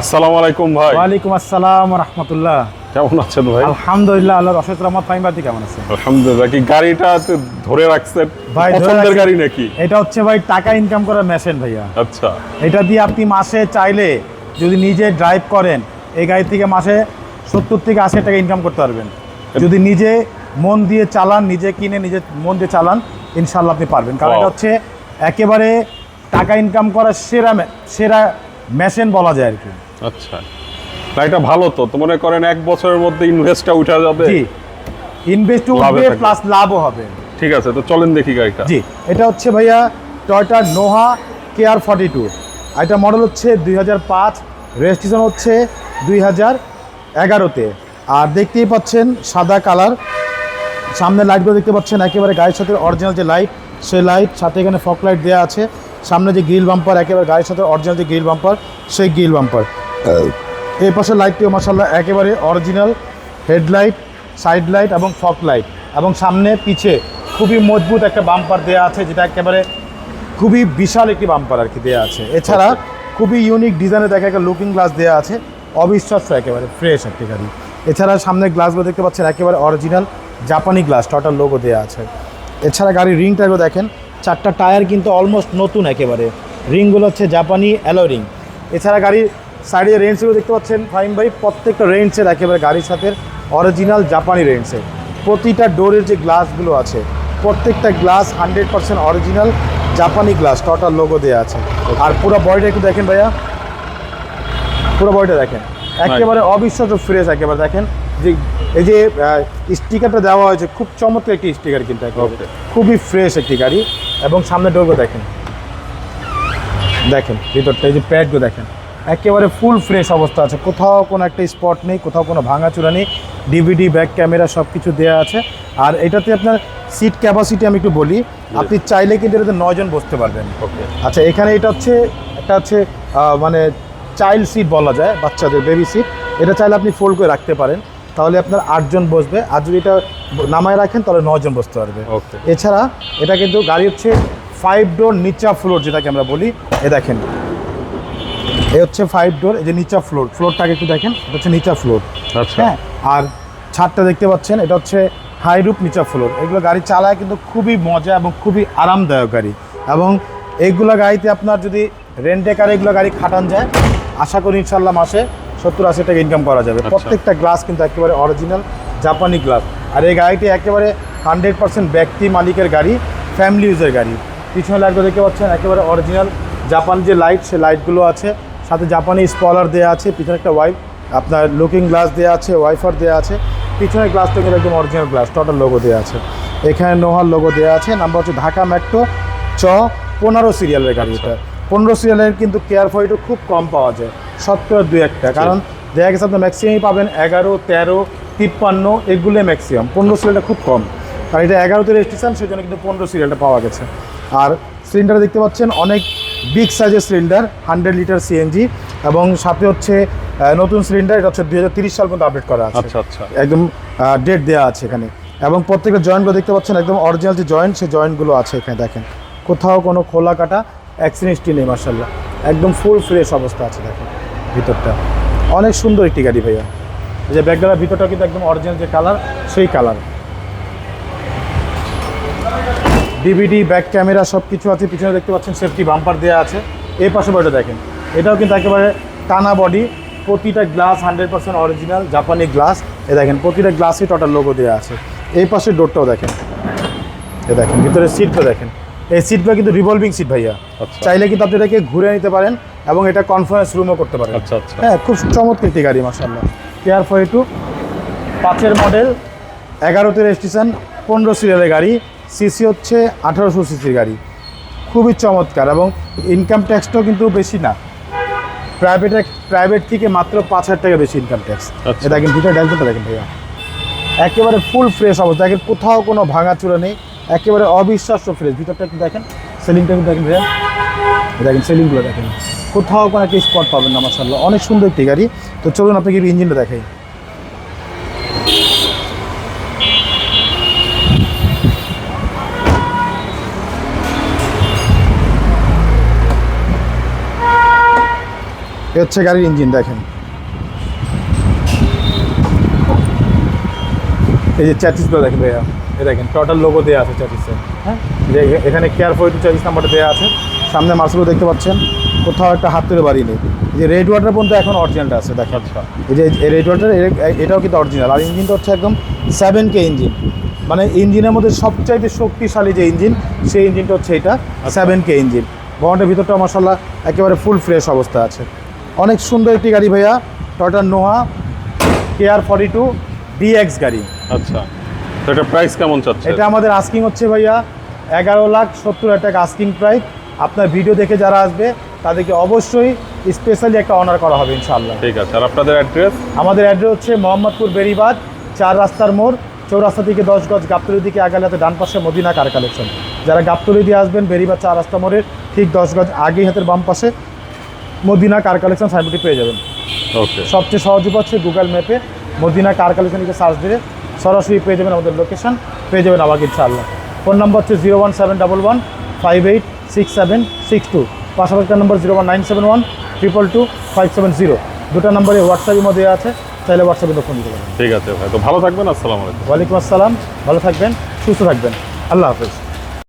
আসসালামু আলাইকুম ভাই। ওয়ালাইকুম আসসালাম রহমতুল্লাহ। কেমন আছেন ভাই? আলহামদুলিল্লাহ আল্লাহ রশদ রহমত ফাইমাতি কেমন আছে আলহামদুলিল্লাহ কি গাড়িটা ধরে রাখছেন ভাই, পছন্দের গাড়ি নাকি? এটা হচ্ছে ভাই টাকা ইনকাম করার মেশিন ভাইয়া। আচ্ছা। এটা দিয়ে আপনি মাসে চাইলে যদি নিজে ড্রাইভ করেন এই গাড়ি থেকে মাসে সত্তর থেকে আশি টাকা ইনকাম করতে পারবেন। যদি নিজে মন দিয়ে চালান নিজে কিনে নিজে মন দিয়ে চালান ইনশাল্লাহ আপনি পারবেন। কারণ এটা হচ্ছে একেবারে টাকা ইনকাম করার সেরা সেরা মেশিন বলা যায় আর কি। আচ্ছা। গাড়িটা ভালো তো। তো মনে করেন এক বছরের মধ্যে ইনভেস্টটা উঠা যাবে? জি। ইনভেস্ট হবে প্লাস লাভও হবে। ঠিক আছে তো চলেন দেখি গাড়িটা। জি এটা হচ্ছে ভাইয়া টয়টা নোহা কেয়ার ফর্টি টু এটা মডেল হচ্ছে দুই হাজার পাঁচ রেজিস্ট্রেশন হচ্ছে দুই হাজার এগারোতে। আর দেখতেই পাচ্ছেন সাদা কালার সামনে লাইটগুলো দেখতে পাচ্ছেন একেবারে গাড়ির সাথে অরিজিনাল যে লাইট সেই লাইট সাথে এখানে ফক লাইট দেওয়া আছে। সামনে যে গ্রিল বাম্পার একেবারে গাড়ির সাথে অরিজিনাল যে গ্রিল বাম্পার সেই গ্রিল বাম্পার এই পাশে লাইটটিও মাসাল্লাহ একেবারে অরিজিনাল হেডলাইট সাইড লাইট এবং ফক লাইট এবং সামনে পিছে খুবই মজবুত একটা বাম্পার দেওয়া আছে যেটা একেবারে খুবই বিশাল একটি বাম্পার আর কি দেওয়া আছে। এছাড়া খুবই ইউনিক ডিজাইনে দেখা একটা লুকিং গ্লাস দেওয়া আছে অবিশ্বাস্য একেবারে ফ্রেশ একটি গাড়ি। এছাড়া সামনে গ্লাসগুলো দেখতে পাচ্ছেন একেবারে অরিজিনাল জাপানি গ্লাস টোটাল লোগো দেওয়া আছে। এছাড়া গাড়ির রিং টায়ারও দেখেন চারটা টায়ার কিন্তু অলমোস্ট নতুন একেবারে। রিংগুলো হচ্ছে জাপানি অ্যালো রিং এছাড়া গাড়ির সাইডে রেঞ্জগুলো দেখতে পাচ্ছেন ফাইন ভাই। প্রত্যেকটা রেঞ্জের একেবারে গাড়ির সাথে অরিজিনাল জাপানি রেঞ্জের প্রতিটা ডোরের যে গ্লাসগুলো আছে প্রত্যেকটা গ্লাস হান্ড্রেড পার্সেন্ট অরিজিনাল জাপানি গ্লাস টোটাল লোগো দেওয়া আছে। আর পুরো বডিটা একটু দেখেন ভাইয়া। পুরো বডিটা দেখেন। একেবারে অবিশ্বাস্য ফ্রেশ একেবারে দেখেন। যে এই যে স্টিকারটা দেওয়া হয়েছে খুব চমৎকার একটি স্টিকার কিন্তু একেবারে। খুবই ফ্রেশ একটি গাড়ি। এবং সামনে ডোরগুলো দেখেন। দেখেন ভিতরটা এই যে প্যাডগুলো দেখেন। একেবারে ফুল ফ্রেশ অবস্থা আছে। কোথাও কোনো একটা স্পট নেই কোথাও কোনো ভাঙাচুরা নেই ডিভিডি ব্যাক ক্যামেরা সব কিছু দেওয়া আছে। আর এটাতে আপনার সিট ক্যাপাসিটি আমি একটু বলি আপনি চাইলে কিন্তু এটাতে নয়জন বসতে পারবেন। ওকে আচ্ছা এখানে এটা হচ্ছে একটা হচ্ছে মানে চাইল্ড সিট বলা যায় বাচ্চাদের বেবি সিট এটা চাইলে আপনি ফোল্ড করে রাখতে পারেন। তাহলে আপনার আটজন বসবে। আর যদি এটা নামায় রাখেন তাহলে নজন বসতে পারবে. এছাড়া এটা কিন্তু গাড়ি হচ্ছে ফাইভ ডোর নিচা ফ্লোর যেটাকে আমরা বলি। এ দেখেন এ হচ্ছে ফাইভ ডোর এই যে নিচা ফ্লোর ফ্লোরটাকে একটু দেখেন এটা হচ্ছে নিচা ফ্লোর আচ্ছা। হ্যাঁ আর ছাদটা দেখতে পাচ্ছেন এটা হচ্ছে হাই রুপ নিচা ফ্লোর এগুলো গাড়ি চালায় কিন্তু খুবই মজা এবং খুবই আরামদায়ক গাড়ি। এবং এইগুলো গাড়িতে আপনার যদি রেন্টে কার এগুলো গাড়ি খাটান যায় আশা করি ইনশাল্লাহ মাসে সত্তর আশি টাকা ইনকাম করা যাবে। আচ্ছা। প্রত্যেকটা গ্লাস কিন্তু একেবারে অরিজিনাল জাপানি গ্লাস আর এই গাড়িটি একেবারে হান্ড্রেড পার্সেন্ট ব্যক্তি মালিকের গাড়ি ফ্যামিলি ইউজের গাড়ি। পিছনে লাইটগুলো দেখতে পাচ্ছেন একেবারে অরিজিনাল জাপান যে লাইট সে লাইটগুলো আছে। সাথে জাপানি স্পলার দেওয়া আছে পিছনে একটা ওয়াইফ আপনার লুকিং গ্লাস দেওয়া আছে ওয়াইফার দেওয়া আছে পিছনের গ্লাসটা কিন্তু একদম অরিজিনাল গ্লাস টোটাল লোগো দেওয়া আছে। এখানে নোহার লোগো দেওয়া আছে নাম্বার হচ্ছে ঢাকা মেট্রো চ পনেরো সিরিয়ালের গাড়ি এটা পনেরো সিরিয়ালের কিন্তু কেয়ার ফয়টো খুব কম পাওয়া যায় সত্তর দুই একটা কারণ দেখা গেছে আপনার ম্যাক্সিমামই পাবেন এগারো তেরো তিপ্পান্ন এগুলো ম্যাক্সিমাম পনেরো সিরিয়ালটা খুব কম। আর এটা এগারোতে রেজিস্ট্রেশন সেজন্য কিন্তু পনেরো সিরিয়ালটা পাওয়া গেছে। আর সিলিন্ডার দেখতে পাচ্ছেন অনেক বিগ সাইজের সিলিন্ডার হান্ড্রেড লিটার সিএনজি এবং সাথে হচ্ছে নতুন সিলিন্ডার এটা হচ্ছে দুই সাল পর্যন্ত আপডেট করা আছে। আচ্ছা আচ্ছা। একদম ডেট দেওয়া আছে এখানে। এবং প্রত্যেকটা জয়েন্টগুলো দেখতে পাচ্ছেন একদম অরিজিনাল যে জয়েন্ট সেই জয়েন্টগুলো আছে এখানে দেখেন। কোথাও কোনো খোলা কাটা অ্যাক্সিডেন্টটি নেই মার্শাল্লাহ একদম ফুল ফ্রেশ অবস্থা আছে দেখেন ভিতরটা। অনেক সুন্দর একটি গাড়ি ভাইয়া। যে ব্যাগডালার ভিতরটা কিন্তু একদম অরিজিনাল যে কালার সেই কালার ডিভিডি ব্যাক ক্যামেরা সব কিছু আছে পিছনে দেখতে পাচ্ছেন সেফটি বাম্পার দেওয়া আছে। এই পাশে বডিটা দেখেন। এটাও কিন্তু একেবারে টানা বডি প্রতিটা গ্লাস হান্ড্রেড পার্সেন্ট অরিজিনাল জাপানি গ্লাস এ দেখেন প্রতিটা গ্লাসই টোটাল লোগো দেওয়া আছে। এই পাশে ডোরটাও দেখেন। এ দেখেন ভিতরে সিটটা দেখেন। এই সিটগুলো কিন্তু রিভলভিং সিট ভাইয়া। আচ্ছা। চাইলে কিন্তু আপনি এটাকে ঘুরে নিতে পারেন এবং এটা কনফারেন্স রুমও করতে পারেন। আচ্ছা, আচ্ছা। হ্যাঁ খুব চমৎকার একটি গাড়ি মাসাল্লাহ কেয়ার ফর টু পাঁচের মডেল এগারোতে রেজিস্ট্রেশন পনেরো সিরিয়ালের গাড়ি। সিসি হচ্ছে আঠারোশো সিসির গাড়ি। খুবই চমৎকার এবং ইনকাম ট্যাক্সটাও কিন্তু বেশি না। প্রাইভেট প্রাইভেট থেকে মাত্র পাঁচ হাজার টাকা বেশি ইনকাম ট্যাক্স। এটা কিন্তু ভিতরে দেখেন ভাইয়া। একেবারে ফুল ফ্রেশ অবস্থা দেখেন কোথাও কোনো ভাঙা ভাঙাচুরা নেই একেবারে অবিশ্বাস্য ফ্রেশ ভিতরটা একটু দেখেন সেলিংটা কিন্তু দেখেন ভাইয়া। দেখেন সেলিংগুলো দেখেন। কোথাও কোনো একটা স্পট পাবেন না মাসাল্লাহ অনেক সুন্দর একটি গাড়ি। তো চলুন আপনাকে ইঞ্জিনটা দেখাই। হচ্ছে গাড়ির ইঞ্জিন দেখেন। এই যে চ্যাচিসগুলো দেখেন ভাইয়া এই দেখেন টোটাল লোগো দেওয়া আছে চ্যাচিসে হ্যাঁ। যে এখানে কেয়ার ফোর চ্যাচিস নাম্বারটা দেওয়া আছে। সামনে মার্সেলও দেখতে পাচ্ছেন কোথাও একটা হাত তুলে বাড়ি নেই। এই যে রেড ওয়াটার পর্যন্ত এখন অরিজিনালটা আছে দেখেন। আচ্ছা। এই যে রেড ওয়াটার এটাও কিন্তু অরিজিনাল আর ইঞ্জিনটা হচ্ছে একদম সেভেন কে ইঞ্জিন। মানে ইঞ্জিনের মধ্যে সবচাইতে শক্তিশালী যে ইঞ্জিন সেই ইঞ্জিনটা হচ্ছে এটা সেভেন কে ইঞ্জিন। ভবনটার ভিতরটা মশাল্লা একেবারে ফুল ফ্রেশ অবস্থা আছে। অনেক সুন্দর একটি গাড়ি ভাইয়া টয়টা নোহা কেয়ার ফর্টি টু ডিএক্স গাড়ি। আচ্ছা তো এটা প্রাইস কেমন চাচ্ছে? এটা আমাদের আস্কিং হচ্ছে ভাইয়া এগারো লাখ সত্তর হাজার টাকা আস্কিং প্রাইস আপনার ভিডিও দেখে যারা আসবে তাদেরকে অবশ্যই স্পেশালি একটা অনার করা হবে ইনশাআল্লাহ। ঠিক আছে আর আপনাদের অ্যাড্রেস আমাদের অ্যাড্রেস হচ্ছে মোহাম্মদপুর বেরিবাদ চার রাস্তার মোড় চৌরাস্তা থেকে দশ গজ গাবতলি দিকে আগালে হাতে ডান পাশে মদিনা কার কালেকশন। যারা গাবতলি দিয়ে আসবেন বেরিবাদ চার রাস্তা মোড়ের ঠিক দশ গজ আগেই হাতের বাম পাশে মদিনা কার কালেকশন সাইনবোর্ডটি পেয়ে যাবেন। ওকে সবচেয়ে সহজ উপায় হচ্ছে গুগল ম্যাপে মদিনা কার কালেকশন লিখে সার্চ দিলে সরাসরি পেয়ে যাবেন আমাদের লোকেশন পেয়ে যাবেন আমাকে ইনশাআল্লাহ। ফোন নম্বর হচ্ছে zero one seven double one five eight six seven six two পাশাপাশি number zero one nine seven one triple two five seven zero দুটো নম্বরে হোয়াটসঅ্যাপের মধ্যে আছে চাইলে হোয়াটসঅ্যাপে ফোন দিতে পারেন। ঠিক আছে ভাই তো ভালো থাকবেন আসসালামু আলাইকুম। ওয়ালাইকুম আসসালাম ভালো থাকবেন সুস্থ থাকবেন। আল্লাহ হাফেজ।